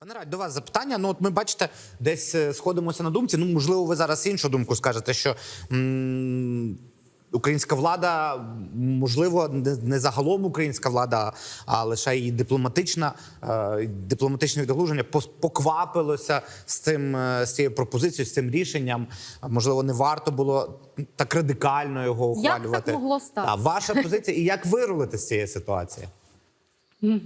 Пане Радь, до вас запитання. Ну, от ми бачите, десь е, сходимося на думці. Ну, можливо, ви зараз іншу думку скажете, що м, українська влада, можливо, не, не загалом українська влада, а лише її дипломатична, е, дипломатичне відгалуження поквапилося з цим е, з цією пропозицією, з цим рішенням. Можливо, не варто було так радикально його Як так ухвалювати. могло статися? А ваша позиція і як вирулити з цієї ситуації? Ну,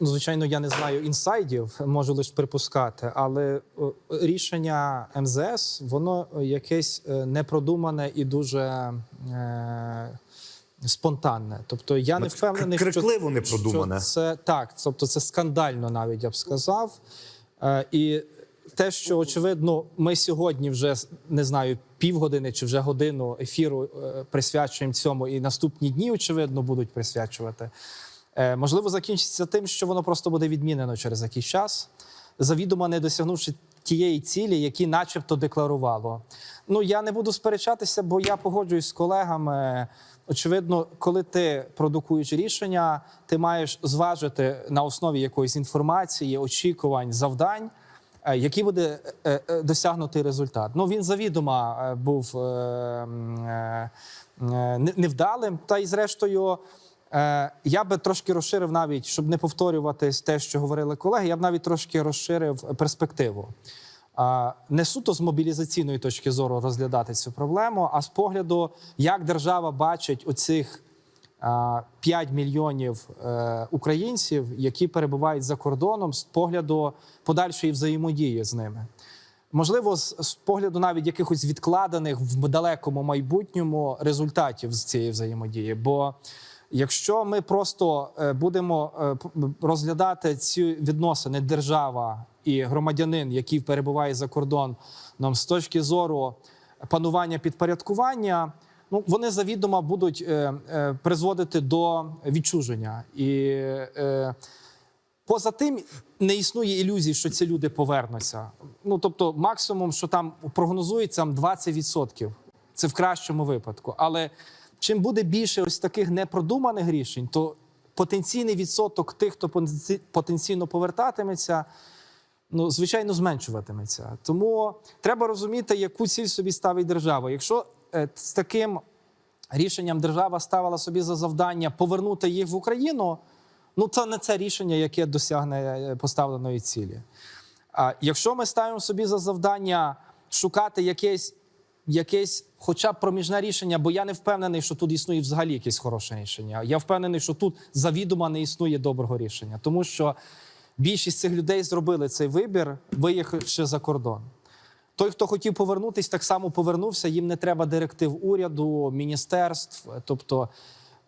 звичайно, я не знаю інсайдів, можу лише припускати, але е, рішення МЗС воно якесь е, непродумане і дуже е, спонтанне. Тобто я не впевнений, що, крикливо що це так. Тобто це скандально, навіть я б сказав. Е, і те, що очевидно, ми сьогодні вже не знаю півгодини чи вже годину ефіру е, присвячуємо цьому, і наступні дні, очевидно, будуть присвячувати. Е, Можливо, закінчиться тим, що воно просто буде відмінено через якийсь час, завідомо не досягнувши тієї цілі, які начебто декларувало. Ну я не буду сперечатися, бо я погоджуюсь з колегами. Очевидно, коли ти продукуєш рішення, ти маєш зважити на основі якоїсь інформації, очікувань, завдань. е, Який буде е, досягнутий результат? Ну він завідомо був невдалим. Та й зрештою, я би трошки розширив навіть, щоб не повторювати те, що говорили колеги. Я б навіть трошки розширив перспективу. Не суто з мобілізаційної точки зору розглядати цю проблему, а з погляду, як держава бачить оцих а, 5 мільйонів е, українців, які перебувають за кордоном, з погляду подальшої взаємодії з ними. Можливо, з погляду навіть якихось відкладених в далекому майбутньому результатів з цієї взаємодії. Бо якщо ми просто е, будемо е, розглядати ці відносини держава і громадянин, який перебуває за кордоном, з точки зору панування підпорядкування, ну вони завідомо будуть е, призводити до відчуження і. Поза тим не існує ілюзій, що ці люди повернуться. Ну тобто, максимум, що там прогнозується, 20%. Це в кращому випадку. Але чим буде більше ось таких непродуманих рішень, то потенційний відсоток тих, хто потенційно повертатиметься, ну звичайно зменшуватиметься. Тому треба розуміти, яку ціль собі ставить держава. Якщо е, з таким рішенням держава ставила собі за завдання повернути їх в Україну. Ну, це не це рішення, яке досягне е, поставленої цілі. А якщо ми ставимо собі за завдання шукати якесь, якесь хоча б проміжне рішення, бо я не впевнений, що тут існує взагалі якесь хороше рішення. Я впевнений, що тут завідомо не існує доброго рішення, тому що більшість цих людей зробили цей вибір, виїхавши за кордон. Той, хто хотів повернутись, так само повернувся. Їм не треба директив уряду, міністерств. Тобто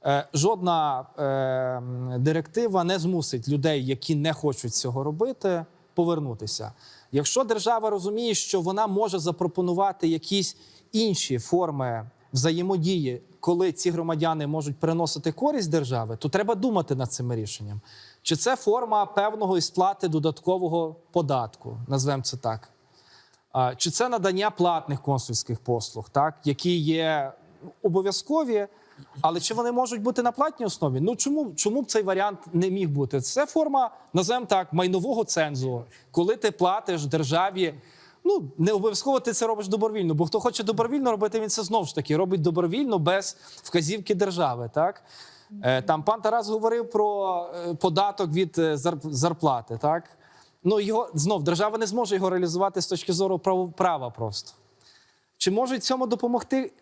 е, жодна е, директива не змусить людей, які не хочуть цього робити, повернутися. Якщо держава розуміє, що вона може запропонувати якісь інші форми взаємодії, коли ці громадяни можуть приносити користь держави, то треба думати над цим рішенням. Чи це форма певного і сплати додаткового податку, назвемо це так. Чи це надання платних консульських послуг, так, які є обов'язкові, але чи вони можуть бути на платній основі? Ну чому, чому б цей варіант не міг бути? Це форма, називаємо так, майнового цензу, коли ти платиш державі. Ну, не обов'язково ти це робиш добровільно, бо хто хоче добровільно робити, він це знову ж таки робить добровільно без вказівки держави. Так? Е, Там пан Тарас говорив про е, податок від е, зарплати. Так? Ну, його знов держава не зможе його реалізувати з точки зору прав- права просто. Чи можуть цьому допомогти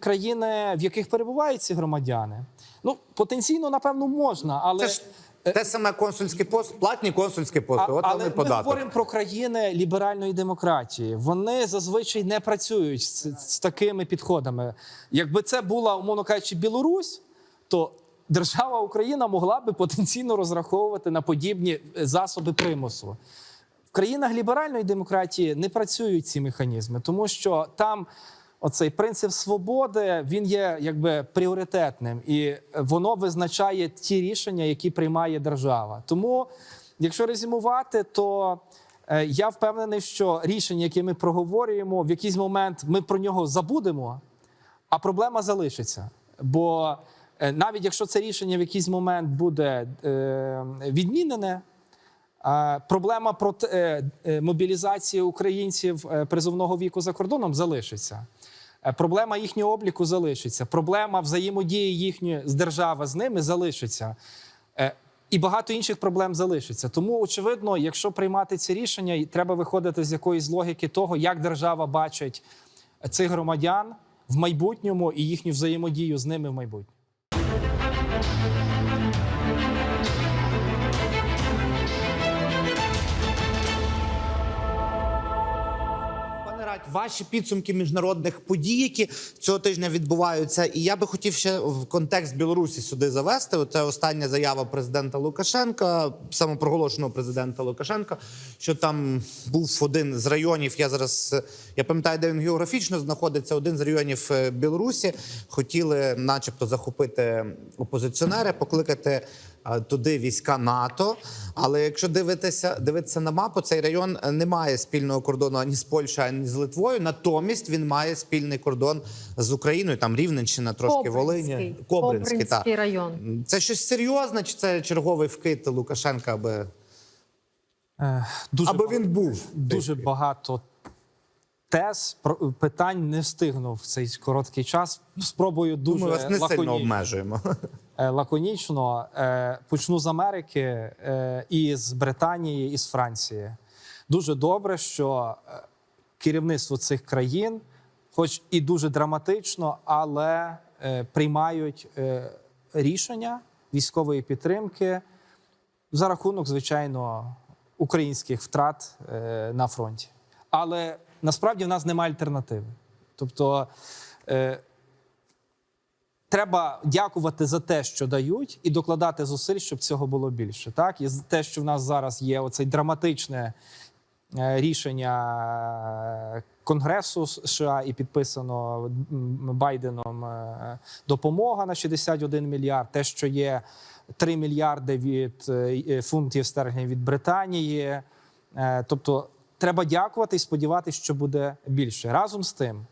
країни, в яких перебувають ці громадяни? Ну, потенційно, напевно, можна, але. Це ж те саме консульські послуги, платні консульські послуги. От але вони ми податок. говоримо про країни ліберальної демократії. Вони зазвичай не працюють з, з такими підходами. Якби це була, умовно кажучи, Білорусь, то держава Україна могла би потенційно розраховувати на подібні е, засоби примусу. В країнах ліберальної демократії не працюють ці механізми, тому що там оцей принцип свободи він є якби пріоритетним, і воно визначає ті рішення, які приймає держава. Тому, якщо резюмувати, то е, я впевнений, що рішення, яке ми проговорюємо, в якийсь момент ми про нього забудемо, а проблема залишиться. Бо е, навіть якщо це рішення в якийсь момент буде е, відмінене, Проблема проти мобілізації українців призовного віку за кордоном залишиться. Е, Проблема їхнього обліку залишиться. Проблема взаємодії їхньої з держави з ними залишиться. Е, І багато інших проблем залишиться. Тому, очевидно, якщо приймати ці рішення, треба виходити з якоїсь логіки того, як держава бачить цих громадян в майбутньому і їхню взаємодію з ними в майбутньому. Ваші підсумки міжнародних подій, які цього тижня відбуваються, і я би хотів ще в контекст Білорусі сюди завести. Це остання заява президента Лукашенка, самопроголошеного президента Лукашенка, що там був один з районів. Я зараз я пам'ятаю, де він географічно знаходиться. Один з районів е, Білорусі хотіли, начебто, захопити опозиціонери, покликати туди війська НАТО. Але якщо дивитися, дивитися на мапу, цей район е, не має спільного кордону ані з Польщею, ані з Литвою. Натомість він має спільний кордон з Україною. Там Рівненщина, трошки Волині, Кобринський. Кобринський район. Це щось серйозне, чи це черговий вкид Лукашенка, аби, Е, Дуже аби багато- він був? дуже багато тез про- питань не встигну в цей короткий час. Спробую дуже Ми вас не сильно обмежуємо. Е, лаконічно. Е, Почну з Америки е, і з Британії, і з Франції. Дуже добре, що керівництво цих країн, хоч і дуже драматично, але приймають рішення військової підтримки за рахунок, звичайно, українських втрат на фронті. Але насправді в нас немає альтернативи. Тобто треба дякувати за те, що дають, і докладати зусиль, щоб цього було більше. Так? І те, що в нас зараз є оцей драматичне е, рішення е, Конгресу США і підписано Байденом е, допомога на 61 мільярд. Те, що є 3 мільярди від фунтів стерлінгів від Британії. Тобто треба дякувати і сподіватися, що буде більше. Разом з тим,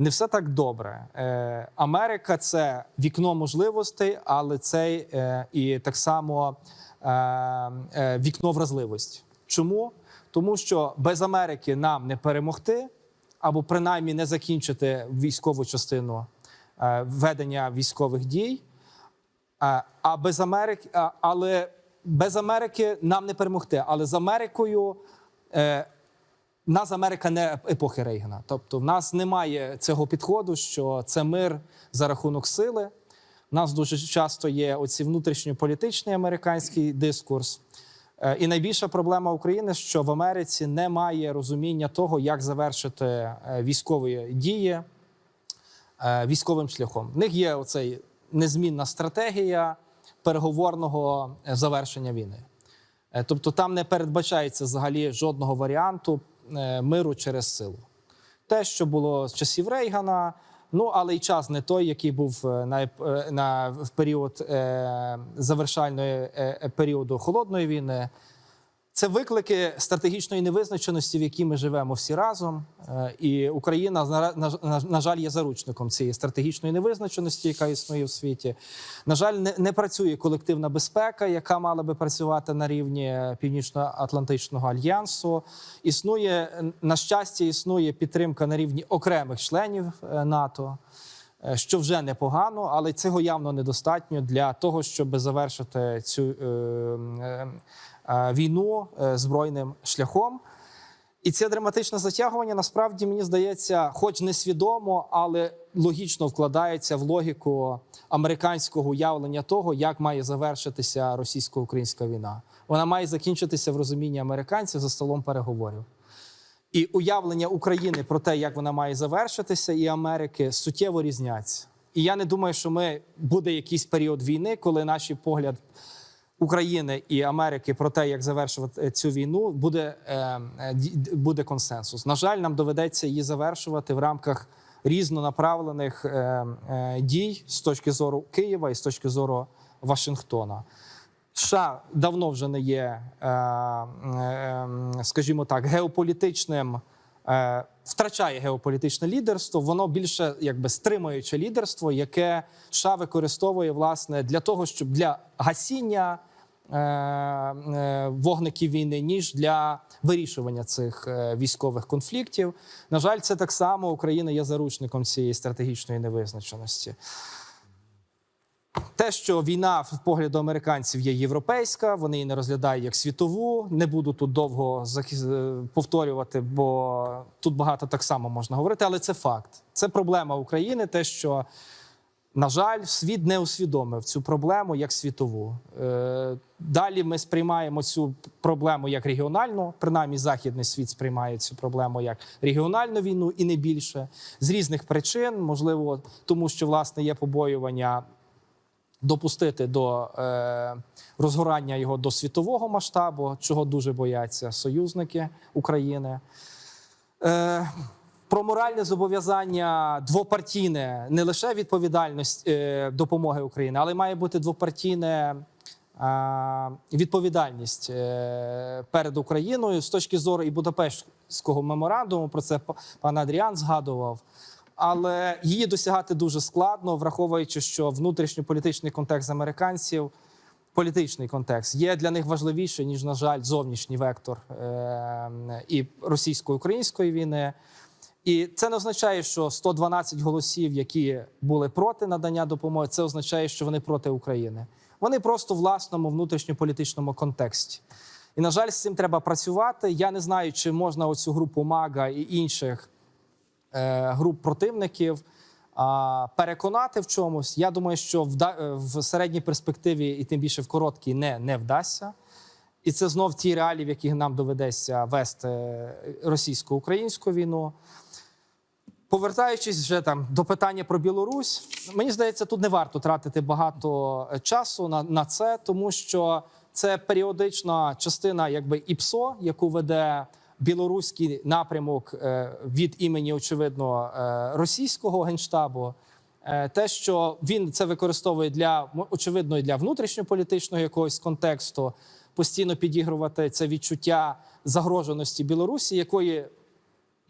не все так добре. Е, Америка це вікно можливостей, але це е, і так само е, вікно вразливості. Чому? Тому що без Америки нам не перемогти, або принаймні не закінчити військову частину ведення військових дій. А, без Америки, але без Америки нам не перемогти. Але з Америкою в нас Америка не епохи Рейгана. Тобто, в нас немає цього підходу, що це мир за рахунок сили. У нас дуже часто є оці внутрішньополітичний американський дискурс. Е, І найбільша проблема України, що в Америці немає розуміння того, як завершити е, військові дії е, військовим шляхом. В них є оцей незмінна стратегія переговорного завершення війни. Тобто там не передбачається взагалі жодного варіанту миру через силу. Те, що було з часів Рейгана, ну але й час не той, який був е, на, е, на в період е, завершальної е, е, періоду холодної війни. Це виклики стратегічної невизначеності, в якій ми живемо всі разом. Е, І Україна на, жаль є заручником цієї стратегічної невизначеності, яка існує в світі. На жаль, не, не працює колективна безпека, яка мала би працювати на рівні Північно-Атлантичного альянсу. Існує на щастя, існує підтримка на рівні окремих членів е, НАТО. Е, Що вже непогано, але цього явно недостатньо для того, щоб завершити цю війну е, збройним шляхом. І це драматичне затягування насправді мені здається, хоч несвідомо, але логічно вкладається в логіку американського уявлення того, як має завершитися російсько-українська війна. Вона має закінчитися в розумінні американців за столом переговорів. І уявлення України про те, як вона має завершитися, і Америки суттєво різняться. І я не думаю, що ми буде якийсь період війни, коли наш погляд України і Америки про те, як завершувати цю війну, буде, е, е, буде консенсус. На жаль, нам доведеться її завершувати в рамках різнонаправлених е, е, дій з точки зору Києва і з точки зору Вашингтона. США давно вже не є, е, е, скажімо так, геополітичним. е, Втрачає геополітичне лідерство, воно більше якби стримуюче лідерство, яке США використовує власне для того, щоб для гасіння е, е, вогників війни, ніж для вирішування цих е, військових конфліктів. На жаль, це так само Україна є заручником цієї стратегічної невизначеності. Те, що війна в погляду американців є європейська, вони її не розглядають як світову. Не буду тут довго е, повторювати, бо тут багато так само можна говорити, але це факт. Це проблема України. Те, що, на жаль, світ не усвідомив цю проблему як світову. Е, Далі ми сприймаємо цю проблему як регіональну, принаймні західний світ сприймає цю проблему як регіональну війну і не більше з різних причин, можливо, тому що власне є побоювання допустити до е, розгорання його до світового масштабу, чого дуже бояться союзники України. Е, про моральне зобов'язання двопартійне не лише відповідальність е, допомоги Україні, але має бути двопартійне. Відповідальність е, перед Україною з точки зору і Будапештського меморандуму, про це пан Адріан згадував. Але її досягати дуже складно, враховуючи, що внутрішньополітичний контекст американців, політичний контекст є для них важливіше, ніж, на жаль, зовнішній вектор е- і російсько-української війни. І це не означає, що 112 голосів, які були проти надання допомоги, це означає, що вони проти України. Вони просто в власному внутрішньополітичному контексті. І, на жаль, з цим треба працювати. Я не знаю, чи можна оцю групу МАГА і інших е, груп противників а, переконати в чомусь. Я думаю, що в, е, в середній перспективі, і тим більше в короткій, не, не вдасться. І це знов ті реалії, в яких нам доведеться вести російсько-українську війну. Повертаючись вже там до питання про Білорусь, мені здається, тут не варто тратити багато е, часу на, на це, тому що це періодична частина, якби ІПСО, яку веде білоруський напрямок е, від імені, очевидно, е, російського генштабу. Те, що він це використовує для очевидно і для внутрішньополітичного якогось контексту, постійно підігрувати це відчуття загроженості Білорусі, якої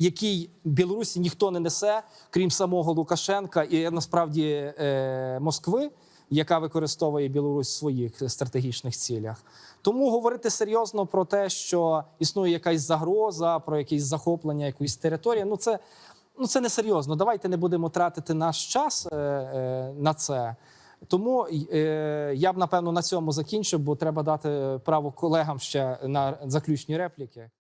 який Білорусі ніхто не несе, крім самого Лукашенка і насправді е, Москви, яка використовує Білорусь в своїх стратегічних цілях. Тому говорити серйозно про те, що існує якась загроза, про якесь захоплення якоїсь території, ну це. Ну, це не серйозно. Давайте не будемо тратити наш час е, е, на це. Тому е, я б напевно на цьому закінчив, бо треба дати право колегам ще на заключні репліки.